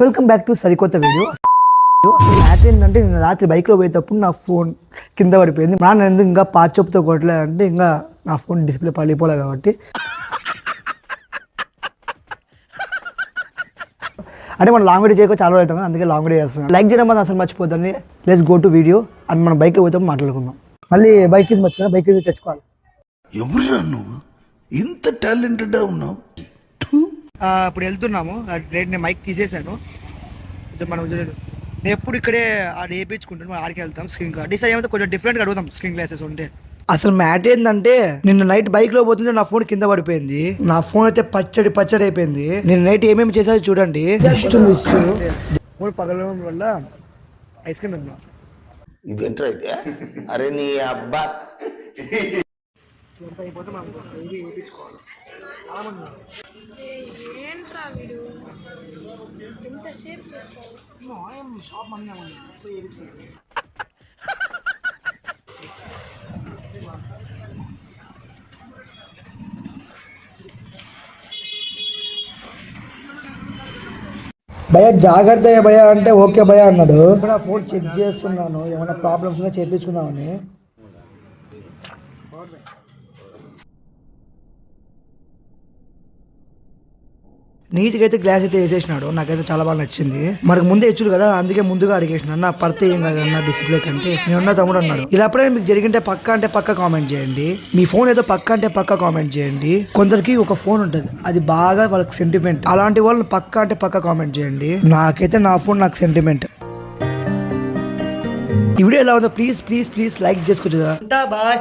Welcome back to సరికొత్త video. అసలు ఏంటంటే నేను రాత్రి బైక్లో పోయేటప్పుడు నా ఫోన్ కింద పడిపోయింది. మా నాన్న ఎందుకు ఇంకా పాచొప్పుతో కొట్టలేదంటే ఇంకా నా ఫోన్ డిస్ప్లే పడిపోలే కాబట్టి. అంటే మనం లాంగ్ వీడియో చేయక చాలా రోజులు అవుతాం అందుకే లాంగ్ వీడియో చేస్తాను లైక్ చేయడం అసలు మర్చిపోతుంది let's go to video and మనం బైక్లో పోయేటప్పుడు మాట్లాడుకుందాం. మళ్ళీ బైక్ తీసి మర్చిపోయినా బైక్ తీసి తెచ్చుకోవాలి. ఎవరు నువ్వు? ఇంత టాలెంటెడ్ ఉన్నావు? ఇప్పుడు వెళ్తున్నాము. రేట్ నేను మైక్ తీసేసాను కొంచెం మనం నేను ఎప్పుడు ఇక్కడే ఆడ వేయించుకుంటాను. మనం ఆడికి వెళ్తాం స్క్రీన్ కార్డ్ డిసైడ్ ఏమైతే కొంచెం డిఫరెంట్గా అడుగుతాం స్క్రీన్ గ్లాసెస్ ఉంటే. అసలు మ్యాట్ ఏంటంటే నిన్న నైట్ బైక్లో పోతుంటే నా ఫోన్ కింద పడిపోయింది. నా ఫోన్ అయితే పచ్చడి పచ్చడి అయిపోయింది. నేను నైట్ ఏమేమి చేసాయో చూడండి. జస్ట్ మిస్ ఫోన్ పగలడం వల్ల ఐస్ క్రీమ్ ఇదేంట్రా అయితే అరే నీ అబ్బా. అయిపోతే మనం ఇది వేయించుకోవాలి. ఏంట్రా వీడు? చేస్తావు షాప్ మంది వేయించుకోవాలి. భయ జాగ్రత్త భయ అంటే ఓకే భయ అన్నాడు. ఇప్పుడు ఆ ఫోన్ చెక్ చేస్తున్నాను. ఏమైనా ప్రాబ్లమ్స్ ఉన్నా చేయించుకుందామని నీట్గా అయితే గ్లాస్ అయితే వేసేసినాడు. నాకైతే చాలా బాగా నచ్చింది. మనకు ముందే ఇచ్చుడు కదా అందుకే ముందుగా అడిగేసిన. నా పడితే ఏం కాదు అన్న డిస్ప్లే కంటే నేను ఉన్న తమ్ముడు అన్నాడు. ఇలా అప్పుడే మీకు జరిగింటే పక్క అంటే పక్క కామెంట్ చేయండి. మీ ఫోన్ ఏదో పక్క అంటే పక్క కామెంట్ చేయండి. కొందరికి ఒక ఫోన్ ఉంటుంది. అది బాగా వాళ్ళకి సెంటిమెంట్ అలాంటి వాళ్ళని పక్క అంటే పక్క కామెంట్ చేయండి. నాకైతే నా ఫోన్ నాకు సెంటిమెంట్ ఈ వీడియో ఎలా ఉందో ప్లీజ్ ప్లీజ్ ప్లీజ్ లైక్ చేసుకోవచ్చు కదా బాయ్